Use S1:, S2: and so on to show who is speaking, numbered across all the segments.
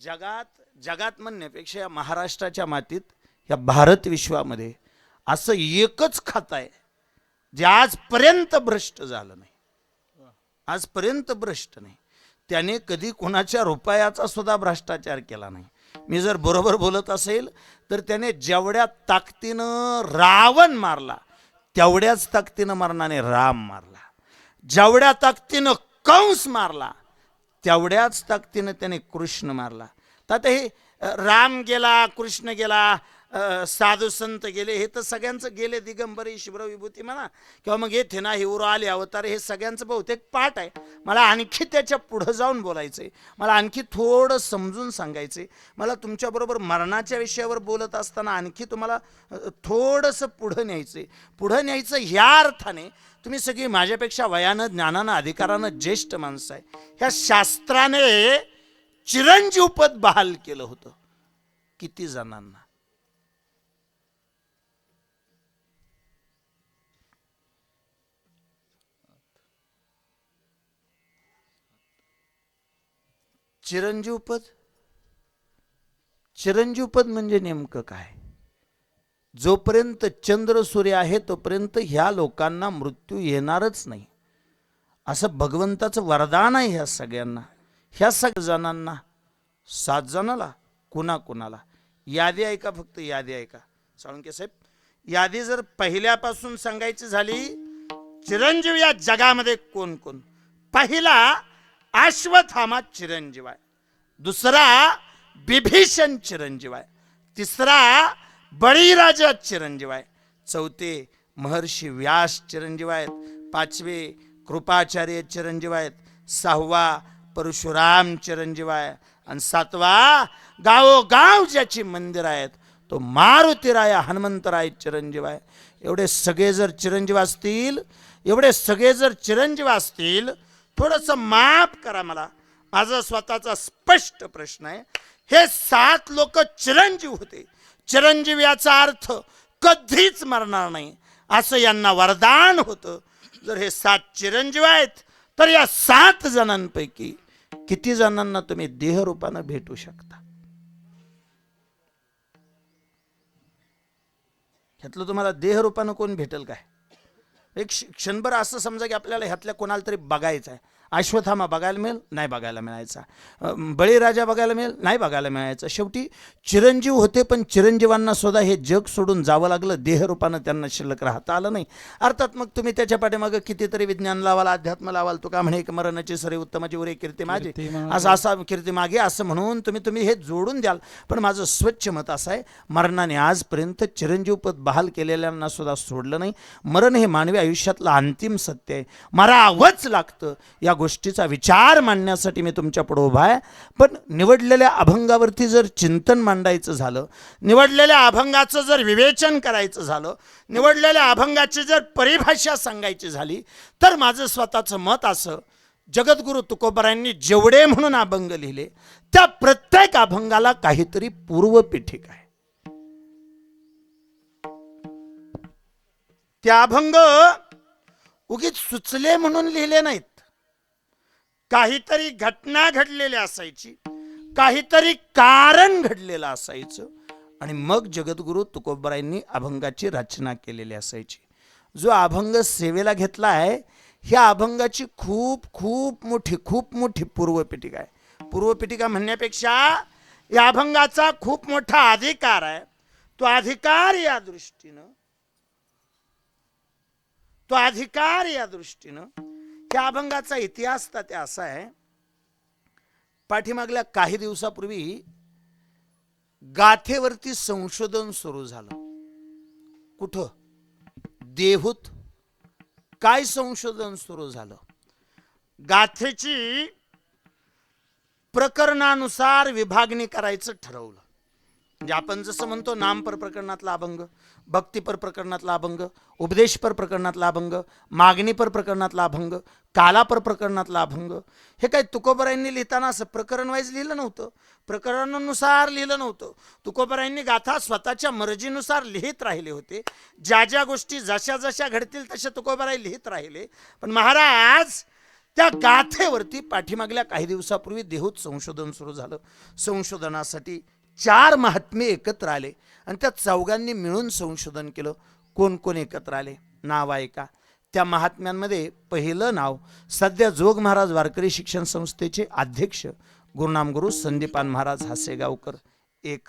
S1: जगात जगात म्हणण्यापेक्षा या महाराष्ट्राच्या मातीत या भारत विश्वामध्ये असं एकच खात आहे जे आजपर्यंत भ्रष्ट झालं नाही. आजपर्यंत भ्रष्ट नाही. त्याने कधी कोणाच्या रुपयाचा सुद्धा भ्रष्टाचार केला नाही. मी जर बरोबर बोलत असेल तर त्याने जेवढ्या ताकदीनं रावण मारला तेवढ्याच ताकदीनं मरणाने राम मारला. जेवढ्या ताकदीनं कंस मारला तेवढ्याच ताकदीनं त्याने कृष्ण मारला. तर आता हे राम गेला कृष्ण गेला साधू संत गेले हे तर सगळ्यांचं गेले दिगंबरी शिवर विभूती म्हणा. किंवा मग येथे ना हिवरो आले अवतार हे सगळ्यांचं बहुतेक पाठ आहे. मला आणखी त्याच्या पुढं जाऊन बोलायचं आहे मला आणखी थोडं समजून सांगायचंय. मला तुमच्याबरोबर मरणाच्या विषयावर बोलत असताना आणखी तुम्हाला थोडंसं पुढं न्यायचं आहे पुढं न्यायचं ह्या अर्थाने तुम्ही सगळी माझ्यापेक्षा वयानं ज्ञानानं अधिकारानं ज्येष्ठ माणसं आहे. ह्या शास्त्राने चिरंजीवपद बहाल केलं होतं. किती जणांना. चिरंजीवपद चिरंजीवपद म्हणजे नेमकं काय? जोपर्यंत चंद्र सूर्य आहे तोपर्यंत ह्या लोकांना मृत्यू येणारच नाही. असं भगवंताचं वरदान आहे ह्या सगळ्यांना. ह्या सगळ्या जणांना. सात जणाला? कुणा कुणाला यादी ऐका फक्त यादी ऐका. साळुंके साहेब यादी जर पहिल्यापासून सांगायची झाली चिरंजीव या जगामध्ये कोण कोण पहिला अश्वथामा चिरंजीव आहे दुसरा बिभीषण चिरंजीव आहे तिसरा बळीराजा चिरंजीव आहे चौथे महर्षी व्यास चिरंजीव आहेत पाचवे कृपाचार्य चिरंजीव आहेत सहावा परशुराम चिरंजीव आहे आणि सातवा गावोगाव ज्याची मंदिर आहेत तो मारुतीराय हनुमंतराय चिरंजीव आहे एवढे सगळे जर चिरंजीव असतील एवढे सगळे जर चिरंजीव असतील थोडंसं माफ करा मला. माझा स्वतःचा स्पष्ट प्रश्न आहे. हे सात लोक चिरंजीव होते. चिरंजीव याचा अर्थ कधीच मरणार नाही. असं यांना वरदान होतं. जर हे सात चिरंजीव आहेत तर या सात जणांपैकी किती जणांना तुम्ही देहरूपानं भेटू शकता? ह्यातलं तुम्हाला देहरूपानं कोण भेटेल काय? एक क्षणभर असं समजा की आपल्याला ह्यातल्या कोणाला तरी बघायचं आहे अश्वथामा बघायला मिळेल नाही बघायला मिळायचा. बळीराजा बघायला मिळेल नाही बघायला मिळायचं. शेवटी चिरंजीव होते पण चिरंजीवांना सुद्धा हे जग सोडून जावं लागलं. देहरूपानं त्यांना शिल्लक राहता आलं नाही. अर्थात मग तुम्ही त्याच्या पाठीमागं कितीतरी विज्ञान लावाल अध्यात्म लावाल तुका म्हणे एक मरणाची सरी उत्तमाची उरे कीर्ती माझी.
S2: कीर्ती माझी.
S1: असं असा कीर्ती मागे असं म्हणून तुम्ही तुम्ही हे जोडून द्याल. पण माझं स्वच्छ मत असं आहे मरणाने आजपर्यंत चिरंजीव पद बहाल केलेल्यांना सुद्धा सोडलं नाही. मरण हे मानवी आयुष्यातलं अंतिम सत्य आहे. मरावंच लागतं. या गोष्टीचा विचार मांडण्यासाठी मी तुमच्यापुढे उभा आहे. पण निवडलेल्या अभंगावरती जर चिंतन मांडायचं झालं निवडलेल्या अभंगाचं जर विवेचन करायचं झालं निवडलेल्या अभंगाची जर परिभाषा सांगायची झाली तर माझं स्वतःचं मत असं जगद्गुरु तुकोबरायांनी जेवढे म्हणून अभंग लिहिले त्या प्रत्येक अभंगाला काहीतरी पूर्वपीठिक आहे. त्या अभंग उगीच सुचले म्हणून लिहिले नाहीत. काहीतरी घटना घडलेली असायची. काहीतरी कारण घडलेलं असायचं. आणि मग जगद्गुरु तुकोबरायांनी अभंगाची रचना केलेली असायची. जो अभंग सेवेला घेतला आहे ह्या अभंगाची खूप खूप मोठी खूप मोठी पूर्वपीठिका आहे. पूर्वपीठिका म्हणण्यापेक्षा या अभंगाचा खूप मोठा अधिकार आहे. तो अधिकार या दृष्टीनं तो अधिकार या दृष्टीनं त्या अभंगाचा इतिहास तर ते असा आहे. पाठीमागल्या काही दिवसापूर्वी गाथेवरती संशोधन सुरू झालं. कुठं? देहूत. काय संशोधन सुरू झालं? गाथेची प्रकरणानुसार विभागणी करायचं ठरवलं. म्हणजे आपण जसं म्हणतो नामपर प्रकरणातला अभंग भक्तीपर प्रकरणातला अभंग उपदेशपर प्रकरणातला अभंग मागणीपर प्रकरणातला अभंग कालापर प्रकरणातला अभंग हे काय तुकोबरायांनी लिहिताना असं प्रकरणवाईज लिहिलं नव्हतं? प्रकरणानुसार लिहिलं नव्हतं. तुकोबरायांनी गाथा स्वतःच्या मर्जीनुसार लिहित राहिले होते. ज्या ज्या गोष्टी जशा जशा घडतील तशा तुकोबराई लिहित राहिले. पण महाराज त्या गाथेवरती पाठीमागल्या काही दिवसापूर्वी देहूत संशोधन सुरू झालं. संशोधनासाठी चार महात्मे एकत्र आले आणि त्या चौघांनी मिळून संशोधन केलं. कोण कोण एकत्र आले? नाव आहे का? त्या महात्म्यांमध्ये पहिलं नाव सध्या जोग महाराज वारकरी शिक्षण संस्थेचे अध्यक्ष गुरुनामगुरु संदीपान महाराज हासेगावकर. एक.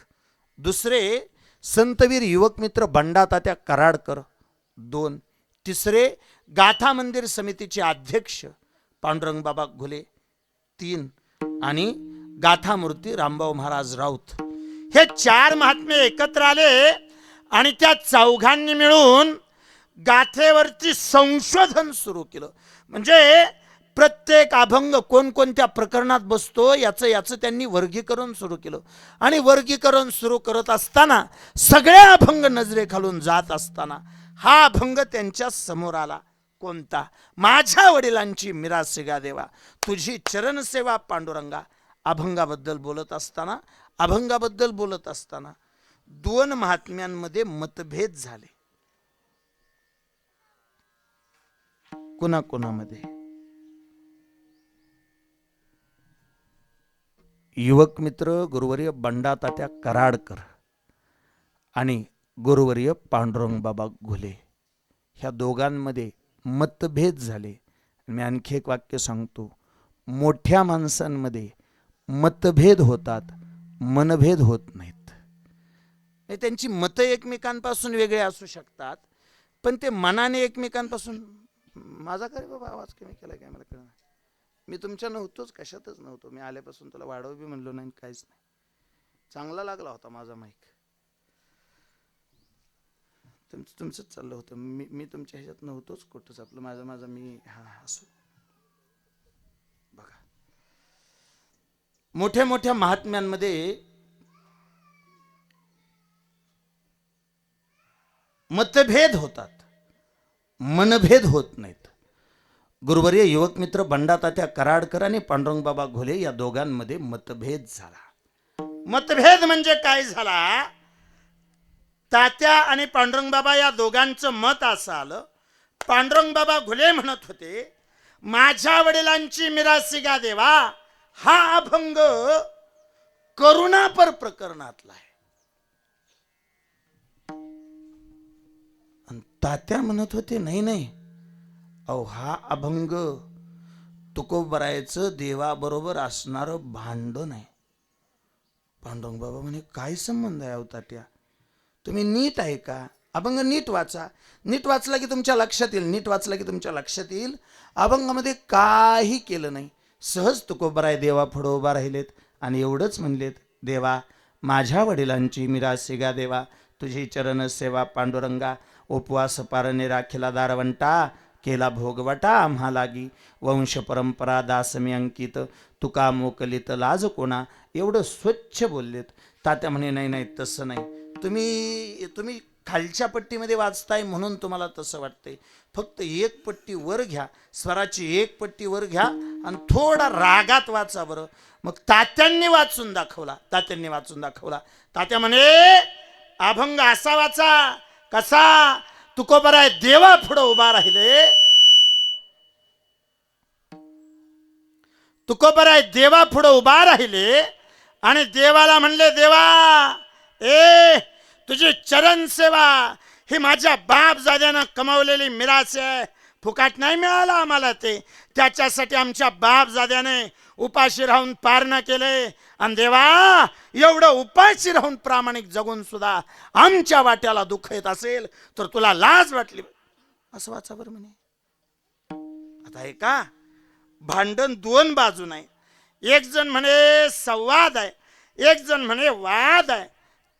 S1: दुसरे संतवीर युवक मित्र बंडा तात्या कराडकर. दोन. तिसरे गाथा मंदिर समितीचे अध्यक्ष पांडुरंग बाबा घुले. तीन. आणि गाथामूर्ती रामबाव रामभाऊ महाराज राऊत. हे चार महात्मे एकत्र आले आणि त्या चौघांनी मिळून गाथेवरती संशोधन सुरू केलं. म्हणजे प्रत्येक अभंग कोणकोणत्या प्रकरणात बसतो याचं याचं त्यांनी वर्गीकरण सुरू केलं. आणि वर्गीकरण सुरू करत असताना सगळ्या अभंग नजरेखालून जात असताना हा अभंग त्यांच्यासमोर आला. कोणता? माझ्या वडिलांची मिरासिगा देवा तुझी चरणसेवा पांडुरंगा. अभंगाबद्दल बोलत असताना अभंगाबद्दल बोलत असताना दोन महात्म्यांमध्ये मतभेद झाले. कोणाकोणामध्ये? युवक मित्र गुरुवर्य बंडा तात्या कराडकर आणि गुरुवर्य पांडुरंग बाबा घुले ह्या दोघांमध्ये मतभेद झाले. मी आणखी एक वाक्य सांगतो. मोठ्या माणसांमध्ये मतभेद होतात. मनभेद होत नाहीत. म्हणजे त्यांची मतं एकमेकांपासून वेगळे असू शकतात पण ते मनाने एकमेकांपासून माझा काय बाबा आवाज कमी केला काय मला कळणार मी तुमच्या नव्हतोच कशातच नव्हतो. मी आल्यापासून तुला वाढव बी म्हणलो नाही काहीच नाही. चांगला लागला होता माझा माईक तुमचं तुमचंच चाललं होतं. मी मी तुमच्या ह्याच्यात नव्हतोच कुठंच आपलं. माझं माझं मी हा असो. मोठ्या मोठ्या महात्म्यांमध्ये मतभेद होतात मनभेद होत नाहीत. गुरुवर्य युवक मित्र बंडातात्या कराडकर आणि पांडुरंगबाबा घोले या दोघांमध्ये मतभेद झाला. मतभेद म्हणजे काय झाला? तात्या आणि पांडुरंग बाबा या दोघांचं मत असं आलं. पांडुरंग बाबा घुले म्हणत होते माझ्या वडिलांची मिरासिगा देवा हा अभंग करुणापर प्रकरणातला आहे. तात्या म्हणत होते नाही नाही. अहो हा अभंग तुकोबरायचं देवाबरोबर असणारं भांडण आहे. पांडुरंग बाबा म्हणे काय संबंध आहे अहो तात्या? तुम्ही नीट आहे का? अभंग नीट वाचा. नीट वाचला की तुमच्या लक्षात येईल. नीट वाचला की तुमच्या लक्षात येईल. अभंगामध्ये काही केलं नाही. सहज तुकोबराय देवा पुढं उभा राहिलेत आणि एवढंच म्हणलेत देवा माझ्या वडिलांची मिरासिगा देवा. तुझी चरण सेवा पांडुरंगा. उपवास पारणे राखीला दारवंटा. केला भोगवटा आम्हा लागी. वंश परंपरा दासमी अंकित. तुका मोकलित लाज कोणा. एवढं स्वच्छ बोललेत. तात्या म्हणे नाही नाही तसं नाही. तुम्ही तुम्ही खालच्या पट्टीमध्ये वाचताय म्हणून तुम्हाला तसं वाटतंय. फक्त एक पट्टी वर घ्या स्वराची एक पट्टी वर घ्या आणि थोडा रागात वाचा बरं. मग तात्यांनी वाचून दाखवला तात्यांनी वाचून दाखवला. तात्या म्हणे अभंग असा वाचा कसा? तुकोबराय देवा पुढं उभा राहिले. तुकोबराय देवा पुढं उभा राहिले आणि देवाला म्हणले देवा ए तुझी चरण सेवा ही माझ्या बाप जाद्यानं कमावलेली मिरास आहे. फुकाट नाही मिळाला आम्हाला ते. त्याच्यासाठी आमच्या बाप जाद्याने उपाशी राहून पारणं केले. आणि देवा एवढं उपाशी राहून प्रामाणिक जगून सुद्धा आमच्या वाट्याला दुःख येत असेल तर तुला लाज वाटली. असं वाचा बरं म्हणे. आता आहे का? भांडण दोन बाजू नाही. एक जण म्हणे संवाद आहे. एक जण म्हणे वाद आहे.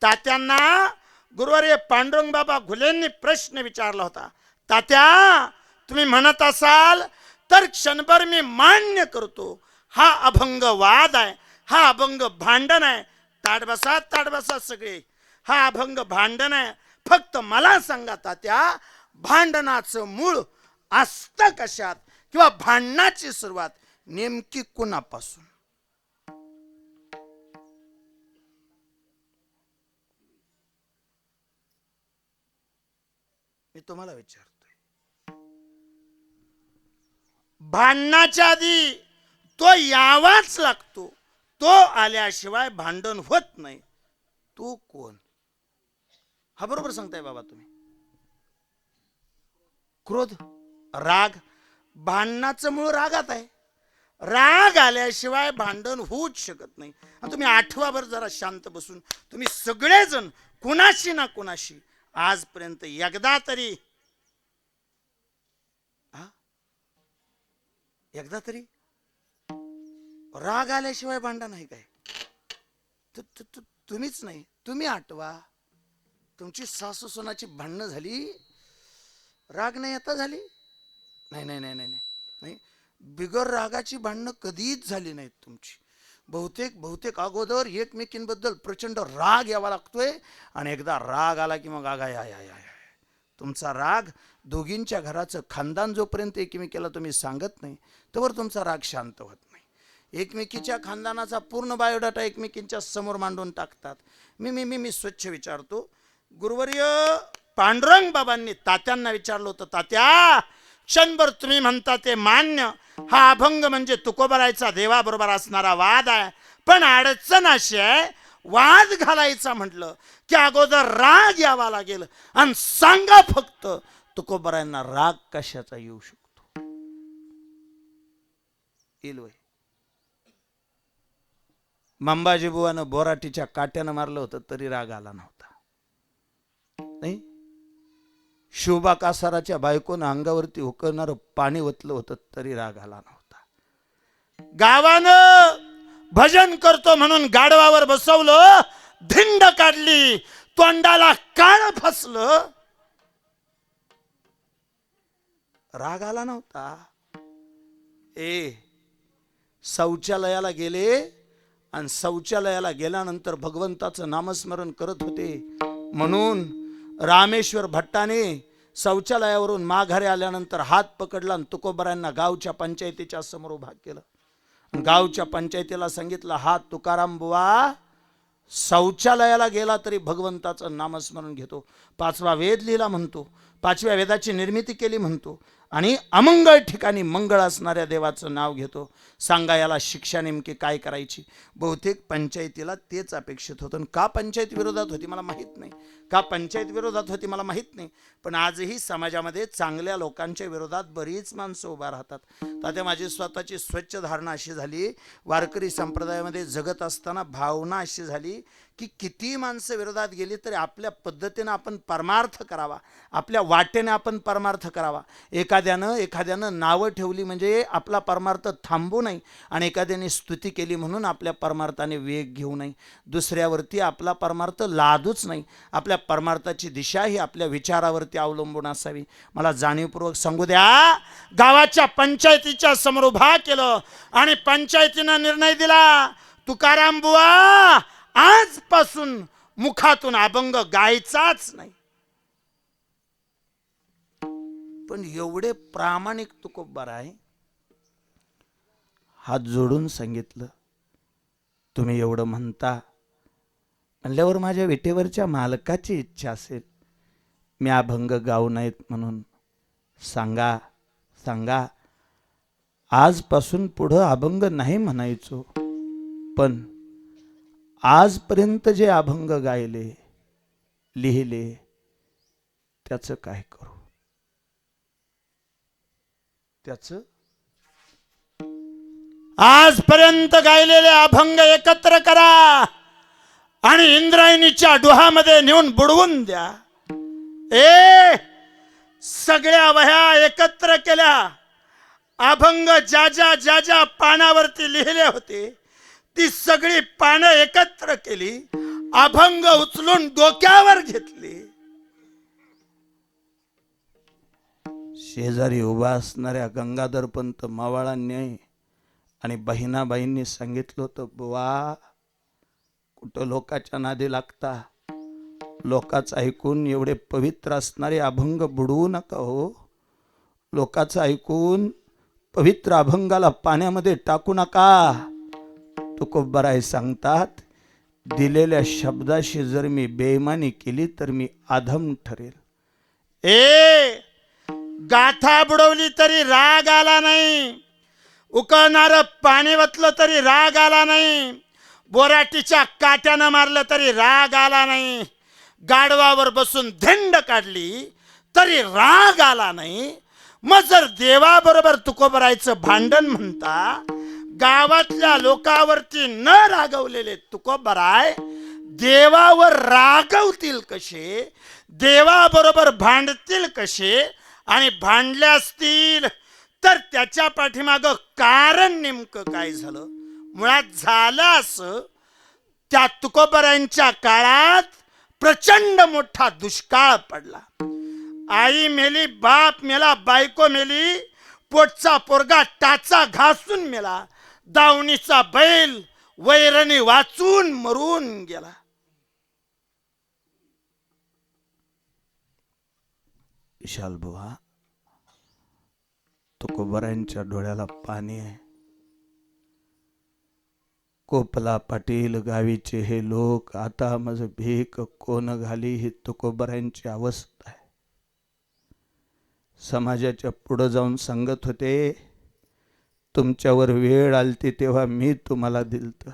S1: तात्यांना गुरुवारी पांडुरंग बाबा घुलेंनी प्रश्न विचारला होता तात्या तुम्ही म्हणत असाल तर क्षणभर मी मान्य करतो. हा अभंग वाद आहे हा अभंग भांडण आहे. ताडबसा ताडबसा सगळे. हा अभंग भांडण आहे. फक्त मला सांगा तात्या भांडणाचं मूळ असतं कशात किंवा भांडणाची सुरुवात नेमकी कुणापासून? मी तुम्हाला विचारतोय. भांडणाच्या आधी तो यावाच लागतो. तो आल्याशिवाय भांडण होत नाही. तू कोण? हा बरोबर सांगताय बाबा तुम्ही. क्रोध राग भांडणाचं मूळ रागात आहे. राग आल्याशिवाय भांडण होऊच शकत नाही. आणि तुम्ही आठवाभर जरा शांत बसून तुम्ही सगळेजण कुणाशी ना कुणाशी आजपर्यंत एकदा तरी हा? एकदा तरी? राग आल्याशिवाय भांडा नाही काय? तु- तु- तु- तुम्हीच नाही तुम्ही आठवा. तुमची सासू सोनाची भांडणं झाली राग नाही आता झाली? नाही नाही नाही नाही नाही. नाही बिगर रागाची भांडणं कधीच झाली नाहीत तुमची. बहुतेक बहुतेक अगोदर एकमेकींबद्दल प्रचंड राग यावा लागतोय आणि एकदा राग आला की मग आगा या या या या. तुमचा राग दोघींच्या घराचं खानदान जोपर्यंत एकमेकीला तुम्ही सांगत नाही तोवर तुमचा राग शांत होत नाही. एकमेकीच्या खानदानाचा पूर्ण बायोडाटा एकमेकींच्या समोर मांडून टाकतात. मी मी मी मी स्वच्छ विचारतो. गुरुवर्य पांडुरंग बाबांनी तात्यांना विचारलं होतं तात्या क्षणभर तुम्ही म्हणता ते मान्य. हा अभंग म्हणजे तुकोबरायचा देवाबरोबर असणारा वाद आहे. पण अडचण अशी आहे वाद घालायचा म्हटलं की अगोदर राग यावा लागेल. आणि सांगा फक्त तुकोबरायांना राग कशाचा येऊ शकतो? येईल मंबाजी बुवानं बोराटीच्या काट्यानं मारलं होतं तरी राग आला नव्हता. नाही? शोभा कासाराच्या बायकोनं अंगावरती उकळणारं पाणी ओतलं होतं तरी राग आला नव्हता. गावानं भजन करतो म्हणून गाढवावर बसवलं धिंड काढली तोंडाला काळ फसलं. राग आला नव्हता. ए शौचालयाला गेले आणि शौचालयाला गेल्यानंतर भगवंताचं नामस्मरण करत होते. म्हणून रामेश्वर भट्टाने शौचालयावरून माघारी आल्यानंतर हात पकडला आणि तुकोबरांना गावच्या पंचायतीच्या समोर उभा केलं. गावच्या पंचायतीला सांगितलं हा तुकाराम बुवा शौचालयाला गेला तरी भगवंताचं नामस्मरण घेतो. पाचवा वेद लिहिला म्हणतो. पाचव्या वेदाची निर्मिती केली म्हणतो. आणि अमंगळ ठिकाणी मंगळ असणाऱ्या देवाचं नाव घेतो. सांगा याला शिक्षा नेमकी काय करायची? बहुतेक पंचायतीला तेच अपेक्षित होतं. आणि का पंचायत विरोधात होती मला माहीत नाही. का पंचायत विरोधात होती मला माहीत नाही. पण आजही समाजामध्ये चांगल्या लोकांच्या विरोधात बरीच माणसं उभा राहतात. तात्या माझी स्वतःची स्वच्छ धारणा अशी झाली. वारकरी संप्रदायामध्ये जगत असताना भावना अशी झाली की किती माणसं विरोधात गेली तरी आपल्या पद्धतीनं आपण परमार्थ करावा. आपल्या वाटेने आपण परमार्थ करावा. एका एखाद्यानं एखाद्यानं नावं ठेवली म्हणजे आपला परमार्थ थांबू नये आणि एखाद्याने स्तुती केली म्हणून आपल्या परमार्थाने वेग घेऊ नाही दुसऱ्यावरती आपला परमार्थ लादूच नाही. आपल्या परमार्थाची दिशा ही आपल्या विचारावरती अवलंबून असावी. मला जाणीवपूर्वक सांगू द्या. गावाच्या पंचायतीच्या समोर उभा केलं आणि पंचायतीनं निर्णय दिला. तुकाराम बुवा आजपासून मुखातून अभंग गायचाच नाही. पण एवढे प्रामाणिक तुकोबार आहे. हात जोडून सांगितलं तुम्ही एवढं म्हणता. म्हणल्यावर माझ्या विटेवरच्या मालकाची इच्छा असेल. मी अभंग गाऊ नाहीत म्हणून. सांगा सांगा. आजपासून पुढं अभंग नाही म्हणायचो. पण आजपर्यंत जे अभंग गायले लिहिले त्याचं काय करू? त्याचं? आजपर्यंत गायलेले अभंग एकत्र करा आणि इंद्रायणीच्या डोहामध्ये नेऊन बुडवून द्या. ए सगळ्या वह्या एकत्र केल्या. अभंग ज्या ज्या ज्या ज्या पानावरती लिहिले होते ती सगळी पानं एकत्र केली. अभंग उचलून डोक्यावर घेतली. शेजारी उभा असणाऱ्या गंगाधरपंत मावाळांनी आणि बहिणाबाईंनी सांगितलं होतं बुवा कुठं लोकाच्या नादी लागता? लोकाचं ऐकून एवढे पवित्र असणारे अभंग बुडवू नका हो. लोकाचं ऐकून पवित्र अभंगाला पाण्यामध्ये टाकू नका. तुकोबराय सांगतात दिलेल्या शब्दाशी जर मी बेमानी केली तर मी आधम ठरेल. ए!
S2: गाथा बुडवली तरी राग आला नाही. उकळणारं पाणी वतलं तरी राग आला नाही. बोराटीच्या काट्यानं मारलं तरी राग आला नाही. गाडवावर बसून धिंड काढली तरी राग आला नाही. मग जर देवाबरोबर तुकोबरायचं भांडण म्हणता गावातल्या लोकावरती न रागवलेले तुकोबराय देवावर रागवतील कसे? देवाबरोबर भांडतील कसे? आणि भांडले असतील तर त्याच्या पाठीमाग कारण नेमकं काय झालं? मुळात झालं असं त्या तुकोबऱ्यांच्या काळात प्रचंड मोठा दुष्काळ पडला. आई मेली बाप मेला बायको मेली पोटचा पोरगा टाचा घासून मेला दावणीचा बैल वैरणी वाचून मरून गेला.
S1: विशाल बुवा डोळ्याला पाणी आहे. कोपला पाटील गावीचे हे लोक आता माझ भीक कोण घाली ही तुकोबऱ्यांची अवस्था आहे. समाजाच्या पुढं जाऊन सांगत होते तुमच्यावर वेळ आलती तेव्हा मी तुम्हाला दिलतं.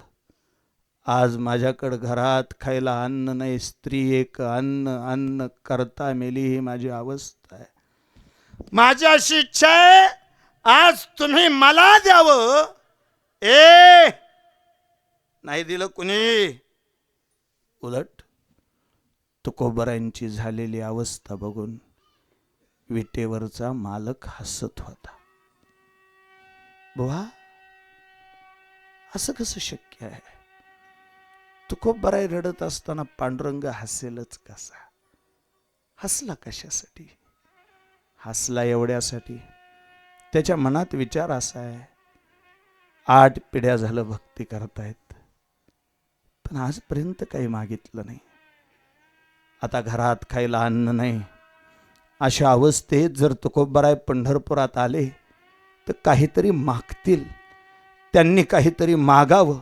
S1: आज माझ्याकडं घरात खायला अन्न नाही स्त्री एक अन्न अन्न करता मेली ही माझी अवस्था आहे.
S2: माझी अशी इच्छा आहे आज तुम्ही मला द्यावं. ए! नाही दिलं कुणी?
S1: उलट तुकोबरांची झालेली अवस्था बघून विटेवरचा मालक हसत होता. बुवा असं कसं शक्य आहे? तुकोबराय रडत असताना पांडुरंग हसेलच कसा? हसला कशासाठी? हसला एवढ्यासाठी? त्याच्या मनात विचार असा आहे. आठ पिढ्या झालं भक्ती करतायत. पण आजपर्यंत काही मागितलं नाही. आता घरात खायला अन्न नाही. अशा अवस्थेत जर तुकोबराय पंढरपुरात आले तर काहीतरी मागतील. त्यांनी काहीतरी मागावं.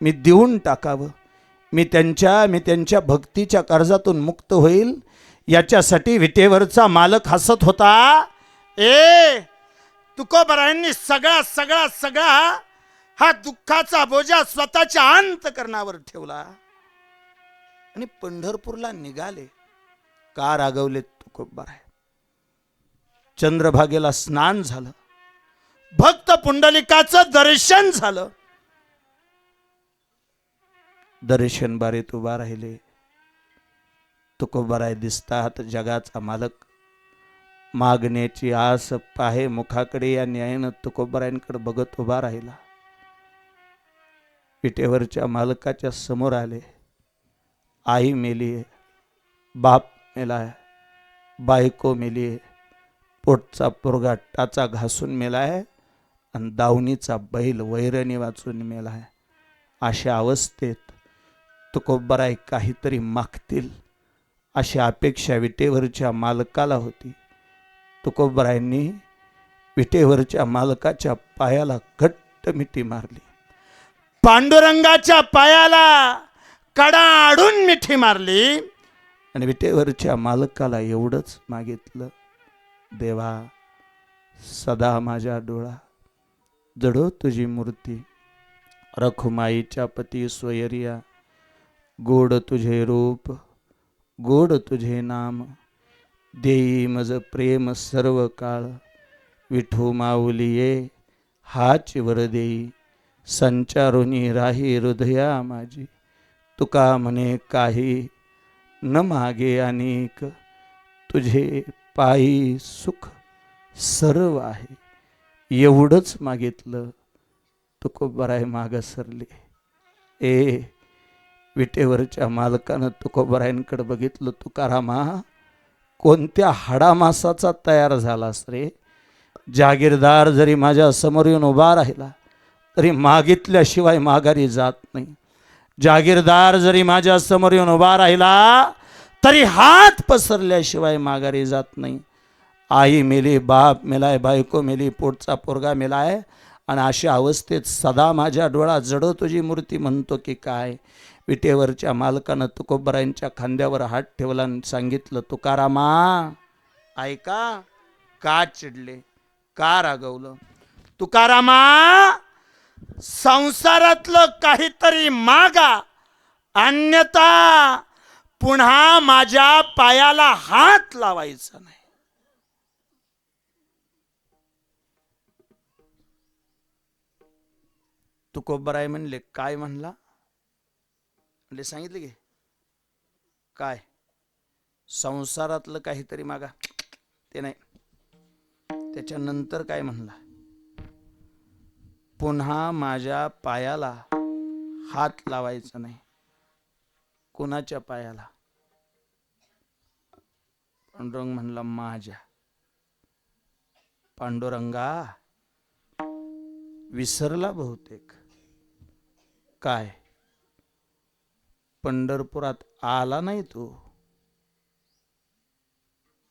S1: मी देऊन टाकावं. मी त्यांच्या मी त्यांच्या भक्तीच्या कर्जातून मुक्त होईल. याच्यासाठी विटेवरचा मालक हसत होता.
S2: ए तुकोबरायांनी सगळा सगळा सगळा हा दुःखाचा बोजा स्वतःच्या अंतकरणावर ठेवला.
S1: आणि पंढरपूरला निघाले. का रागवले तुकोबराय चंद्रभागेला स्नान झालं.
S2: भक्त पुंडलिकाचं दर्शन झालं.
S1: दर्शन बारीत उभा राहिले. तुकोबराय दिसतात जगाचा मालक. मागण्याची आस पाहे मुखाकडे या न्यायानं तुकोबरायांकडे बघत उभा राहिला. विटेवरच्या मालकाच्या समोर आले. आई मेली आहे. बाप मेलाय बायको मेली आहे. पोटचा पोरगा टाचा घासून मेलाय आणि दावणीचा बैल वैरणी वाचून मेलाय अशा अवस्थेत तुकोबराय काहीतरी मागतील अशी अपेक्षा विटेवरच्या मालकाला होती. तुकोबरायांनी विटेवरच्या मालकाच्या पायाला घट्ट मिठी मारली.
S2: पांडुरंगाच्या पायाला कडाडून मिठी मारली
S1: आणि विटेवरच्या मालकाला एवढंच मागितलं देवा सदा माझ्या डोळा जडो तुझी मूर्ती. रखुमाईच्या पती सोयरिया गोड तुझे रूप गोड तुझे नाम देई मज प्रेम सर्व काळ विठू माऊलिये हाच वर देई. संचारुनी राही हृदया माझी तुका म्हणे काही न मागे अनेक तुझे पायी सुख सर्व आहे. एवढंच मागितलं तुकोबराय माग सरले. ए विटेवरच्या मालकानं तुकोबरायांकडे बघितलं तुकारामा कोणत्या हाडामासाचा तयार झालास रे? जागीरदार जरी माझ्यासमोर येऊन उभा राहिला तरी मागितल्याशिवाय माघारी जात नाही. जागीरदार जरी माझ्यासमोर येऊन उभा राहिला तरी हात पसरल्याशिवाय माघारी जात नाही. आई मेली बाप मेलाय बायको मेली पोटचा पोरगा मेलाय आणि अशा अवस्थेत सदा माझ्या डोळा जडो तुझी मूर्ती म्हणतो की काय? विटेवरच्या मालकानं तुकोबरायांच्या खांद्यावर हात ठेवला आणि सांगितलं तुकारामा ऐका का चिडले? का रागवलं?
S2: तुकारामा संसारातलं काहीतरी मागा अन्यथा पुन्हा माझ्या पायाला हात लावायचा नाही.
S1: तुकोबराय म्हणले काय म्हणला? आपले सांगितले की काय? संसारातलं काहीतरी मागा. ते नाही. त्याच्यानंतर काय म्हणला? पुन्हा माझ्या पायाला हात लावायचा नाही. कोणाच्या पायाला? पांडुरंग म्हणला माझ्या. पांडुरंगा विसरला बहुतेक. काय? पंढरपुरात आला नाही तू?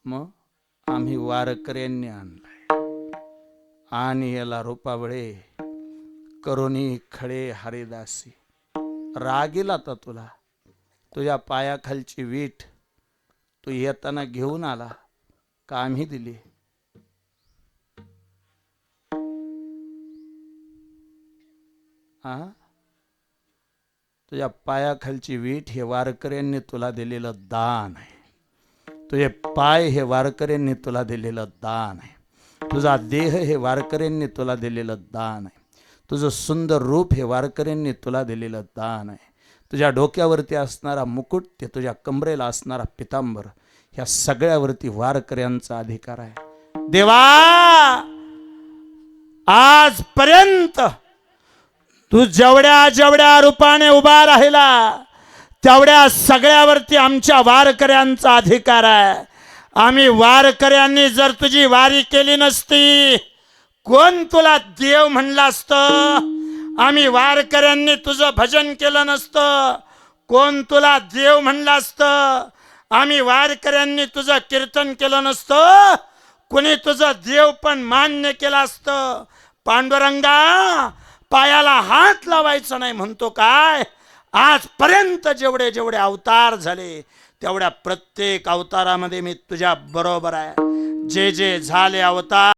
S1: मग आम्ही वारकऱ्यांनी आणलाय. आणि याला रुपावळे करोनी खळे हरिदासी. रागील आता तुला? तुझ्या पायाखालची वीट तू येताना घेऊन आला का आम्ही दिली? हा तुझ्या पायाखालची वीट हे वारकऱ्यांनी तुला दिलेलं दान आहे. तुझे पाय हे वारकऱ्यांनी तुला दिलेलं दान आहे. तुझा देह हे वारकऱ्यांनी तुला दिलेलं दान आहे. तुझं सुंदर रूप हे वारकऱ्यांनी तुला दिलेलं दान आहे. तुझ्या डोक्यावरती असणारा मुकुट ते तुझ्या कमरेला असणारा पितांबर ह्या सगळ्यावरती वारकऱ्यांचा अधिकार आहे.
S2: देवा आजपर्यंत तू जेवढ्या जेवढ्या रूपाने उभा राहिला तेवढ्या सगळ्यावरती आमच्या वारकऱ्यांचा अधिकार आहे. आम्ही वारकऱ्यांनी जर तुझी वारी केली नसती कोण तुला देव म्हणलं असतं? आम्ही वारकऱ्यांनी तुझं भजन केलं नसतं. कोण तुला देव म्हणलं असतं? आम्ही वारकऱ्यांनी तुझं कीर्तन केलं नसतं. कुणी तुझं देव पण मान्य केलं असतं? पांडुरंगा पायाला हात लावायचा नाही म्हणतो काय? आजपर्यंत जेवढे जेवढे अवतार झाले तेवढ्या प्रत्येक अवतारामध्ये मी तुझ्या बरोबर आहे. जे जे झाले अवतार